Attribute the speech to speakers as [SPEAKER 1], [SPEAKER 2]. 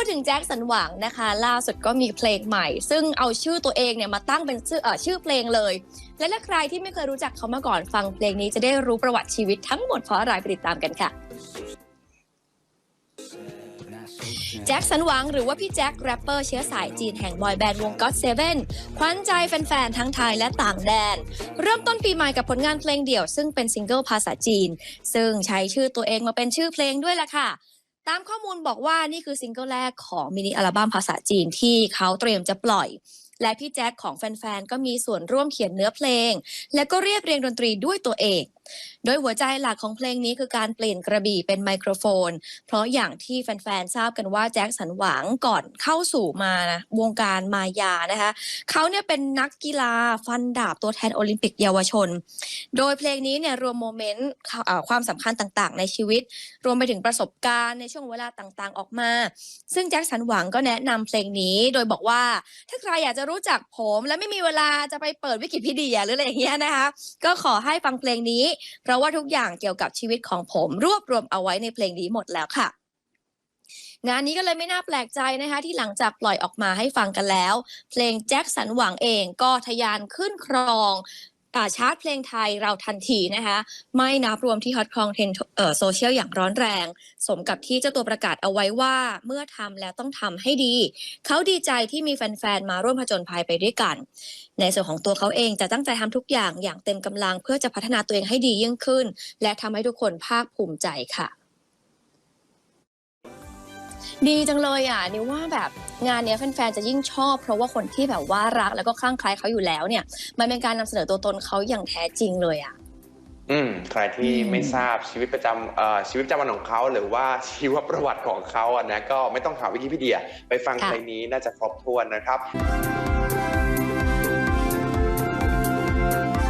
[SPEAKER 1] พูดถึงแจ็คสันหวังนะคะ ล่าสุดก็มีเพลงใหม่ ซึ่งเอาชื่อตัวเองเนี่ยมาตั้งเป็นชื่อเอ่อชื่อเพลงเลย และถ้าใครที่ไม่เคยรู้จักเขามาก่อนฟังเพลงนี้จะได้รู้ประวัติชีวิตทั้งหมดเพราะอะไรไปติดตามกันค่ะแจ็คสันหวังหรือว่าพี่แจ็คแรปเปอร์เชื้อสายจีนแห่งบอยแบนด์วง God Seven ขวัญใจแฟนๆ ทั้งไทยและต่างแดน เริ่มต้นปีใหม่กับผลงานเพลงเดี่ยว ซึ่งเป็นซิงเกิลภาษาจีน ซึ่งใช้ชื่อตัวเองมาเป็นชื่อเพลงด้วยล่ะค่ะ ตามข้อมูลบอกว่านี่คือซิงเกิลแรกของมินิอัลบั้มภาษาจีนที่เขาเตรียมจะปล่อย และพี่แจ็คของแฟนๆ ก็มีส่วนร่วมเขียนเนื้อเพลง และก็เรียบเรียงดนตรีด้วยตัวเอง โดยหัวใจหลักของเพลงนี้คือการเปลี่ยนกระบี่เป็นไมโครโฟน เพราะอย่างที่แฟนๆ ทราบกันว่าแจ็คสันหวังก่อนเข้าสู่มานะวงการมายานะคะเขาเนี่ยเป็นนักกีฬาฟันดาบตัวแทนโอลิมปิกเยาวชน โดยเพลงนี้เนี่ยรวมโมเมนต์ความสำคัญต่างๆ ในชีวิต รวมไปถึงประสบการณ์ในช่วงเวลาต่างๆ ออกมา ซึ่งแจ็คสันหวังก็แนะนำเพลงนี้โดยบอกว่าถ้าใครอยากจะรู้จักผม และไม่มีเวลาจะไปเปิดวิกิพีเดียหรืออะไรอย่างเงี้ยนะคะก็ขอให้ฟังเพลงนี้เพราะว่าทุกอย่างเกี่ยวกับชีวิตของผมรวบรวมเอาไว้ในเพลงนี้หมดแล้วค่ะงานนี้ก็เลยไม่น่าแปลกใจนะคะที่หลังจากปล่อยออกมาให้ฟังกันแล้ว เพลงแจ็คสันหวังเองก็ทะยานขึ้นครอง ชาร์ตเพลงไทยเราทันทีนะคะ ไม่นับรวมที่ฮอตครองเทรนด์โซเชียลอย่างร้อนแรง สมกับที่เจ้าตัวประกาศเอาไว้ว่าเมื่อทำแล้วต้องทำให้ดี เขาดีใจที่มีแฟนๆ มาร่วมผจญภัยไปด้วยกัน ในส่วนของตัวเขาเองจะตั้งใจทำทุกอย่างอย่างเต็มกำลัง เพื่อจะพัฒนาตัวเองให้ดียิ่งขึ้น และทำให้ทุกคนภาคภูมิใจค่ะ ดีจังเลยอะนิวว่าแบบงานเนี้ยแฟนๆจะยิ่งชอบ เพราะว่าคนที่แบบว่ารักแล้วก็คลั่งไคล้เขาอยู่แล้วเนี่ย มันเป็นการนำเสนอตัวตนเขาอย่างแท้จริงเลยอะ
[SPEAKER 2] อืมใครที่
[SPEAKER 1] อืม
[SPEAKER 2] ไม่ทราบชีวิตประจำเอ่อชีวิตประจำวันของเขาหรือว่าชีวประวัติของเขาอะนะก็ไม่ต้องหาวิกิพีเดีย ไปฟังเพลงนี้น่าจะครบถ้วนนะครับ